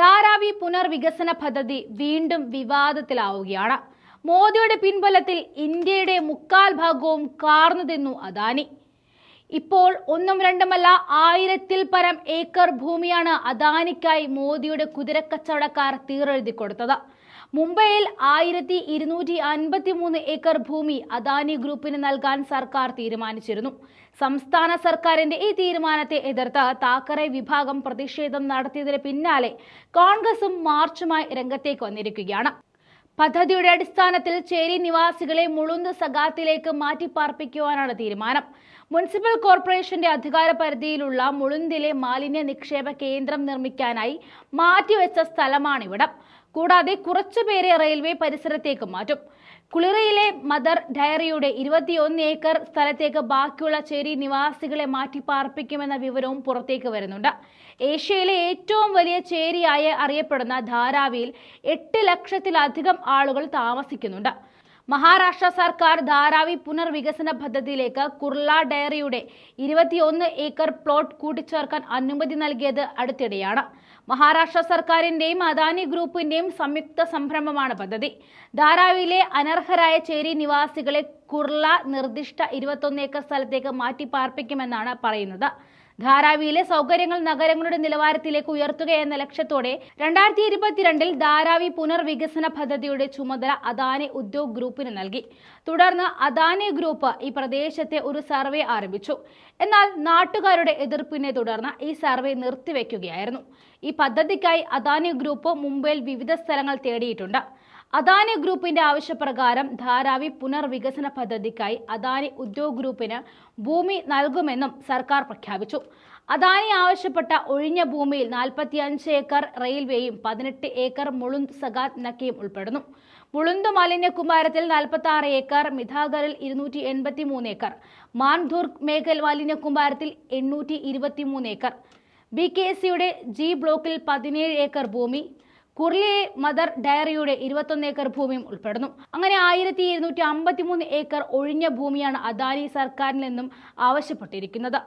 ധാരാവി പുനർവികസന പദ്ധതി വീണ്ടും വിവാദത്തിലാവുകയാണ്. മോദിയുടെ പിൻബലത്തിൽ ഇന്ത്യയുടെ മുക്കാൽ ഭാഗവും കാർന്നു തിന്നു അദാനി. ഇപ്പോൾ ഒന്നും രണ്ടുമല്ല ആയിരത്തിൽ പരം ഏക്കർ ഭൂമിയാണ് അദാനിക്കായി മോദിയുടെ കുതിരക്കച്ചവടക്കാർ തീറെഴുതി കൊടുത്തത് മുംബൈയിൽ ആയിരത്തി ഇരുന്നൂറ്റി അൻപത്തി മൂന്ന് ഏക്കർ ഭൂമി അദാനി ഗ്രൂപ്പിന് നൽകാൻ സർക്കാർ തീരുമാനിച്ചിരുന്നു. സംസ്ഥാന സർക്കാരിന്റെ ഈ തീരുമാനത്തെ എതിർത്ത് താക്കറെ വിഭാഗം പ്രതിഷേധം നടത്തിയതിന് പിന്നാലെ കോൺഗ്രസും മാർച്ചുമായി രംഗത്തേക്ക് വന്നിരിക്കുകയാണ്. പദ്ധതിയുടെ അടിസ്ഥാനത്തിൽ ചേരി നിവാസികളെ മുളുന്ത് സഗാത്തിലേക്ക് മാറ്റിപ്പാർപ്പിക്കുവാനാണ് തീരുമാനം. മുനിസിപ്പൽ കോർപ്പറേഷന്റെ അധികാര പരിധിയിലുള്ള മുളുന്തിലെ മാലിന്യ നിക്ഷേപ കേന്ദ്രം നിർമ്മിക്കാനായി മാറ്റിവെച്ച സ്ഥലമാണിവിടം. കൂടാതെ കുറച്ചുപേരെ റെയിൽവേ പരിസരത്തേക്ക് മാറ്റും. കുളിറയിലെ മദർ ഡയറിയുടെ ഇരുപത്തിയൊന്ന് ഏക്കർ സ്ഥലത്തേക്ക് ബാക്കിയുള്ള ചേരി നിവാസികളെ മാറ്റി പാർപ്പിക്കുമെന്ന വിവരവും പുറത്തേക്ക് വരുന്നുണ്ട്. ഏഷ്യയിലെ ഏറ്റവും വലിയ ചേരിയായി അറിയപ്പെടുന്ന ധാരാവിയിൽ എട്ട് ലക്ഷത്തിലധികം ആളുകൾ താമസിക്കുന്നുണ്ട്. മഹാരാഷ്ട്ര സർക്കാർ ധാരാവി പുനർവികസന പദ്ധതിയിലേക്ക് കുർള ഡയറിയുടെ ഇരുപത്തിയൊന്ന് ഏക്കർ പ്ലോട്ട് കൂട്ടിച്ചേർക്കാൻ അനുമതി നൽകിയത് അടുത്തിടെയാണ്. മഹാരാഷ്ട്ര സർക്കാരിന്റെയും അദാനി ഗ്രൂപ്പിന്റെയും സംയുക്ത സംരംഭമാണ് പദ്ധതി. ധാരാവിയിലെ അനർഹരായ ചേരി നിവാസികളെ കുർള നിർദ്ദിഷ്ട ഇരുപത്തൊന്ന് ഏക്കർ സ്ഥലത്തേക്ക് മാറ്റി പാർപ്പിക്കുമെന്നാണ് പറയുന്നത്. ധാരാവിയിലെ സൗകര്യങ്ങൾ നഗരങ്ങളുടെ നിലവാരത്തിലേക്ക് ഉയർത്തുക എന്ന ലക്ഷ്യത്തോടെ രണ്ടായിരത്തി ഇരുപത്തിരണ്ടിൽ ധാരാവി പുനർവികസന പദ്ധതിയുടെ ചുമതല അദാനി ഉദ്യോഗ് ഗ്രൂപ്പിന് നൽകി. തുടർന്ന് അദാനി ഗ്രൂപ്പ് ഈ പ്രദേശത്തെ ഒരു സർവേ ആരംഭിച്ചു. എന്നാൽ നാട്ടുകാരുടെ എതിർപ്പിനെ തുടർന്ന് ഈ സർവേ നിർത്തിവെക്കുകയായിരുന്നു. ഈ പദ്ധതിക്കായി അദാനി ഗ്രൂപ്പ് മുംബൈയിൽ വിവിധ സ്ഥലങ്ങൾ തേടിയിട്ടുണ്ട്. അദാനി ഗ്രൂപ്പിന്റെ ആവശ്യപ്രകാരം ധാരാവി പുനർവികസന പദ്ധതിക്കായി അദാനി ഉദ്യോഗ് ഗ്രൂപ്പിന് ഭൂമി നൽകുമെന്നും സർക്കാർ പ്രഖ്യാപിച്ചു. അദാനി ആവശ്യപ്പെട്ട ഒഴിഞ്ഞ ഭൂമിയിൽ നാൽപ്പത്തിയഞ്ച് ഏക്കർ റെയിൽവേയും പതിനെട്ട് ഏക്കർ മുളുന്ത് സഗാത് നക്കയും ഉൾപ്പെടുന്നു. മുളുന്ത് മാലിന്യകുമാരത്തിൽ നാൽപ്പത്തി ആറ് ഏക്കർ മിഥാഗറിൽ ഇരുന്നൂറ്റി എൺപത്തി മൂന്ന് ഏക്കർ മാൻധൂർഗ് മേഖൽ മാലിന്യകുമാരത്തിൽ എണ്ണൂറ്റി ഇരുപത്തി മൂന്ന് ഏക്കർ. ബി കെ സിയുടെ ജി ബ്ലോക്കിൽ പതിനേഴ് ഏക്കർ ഭൂമി കുർലിയെ മദർ ഡയറിയുടെ ഇരുപത്തൊന്ന് ഏക്കർ ഭൂമിയും ഉൾപ്പെടുന്നു. അങ്ങനെ ആയിരത്തി ഇരുന്നൂറ്റി അമ്പത്തി മൂന്ന് ഏക്കർ ഒഴിഞ്ഞ ഭൂമിയാണ് അദാനി സർക്കാരിൽ നിന്നും ആവശ്യപ്പെട്ടിരിക്കുന്നത്.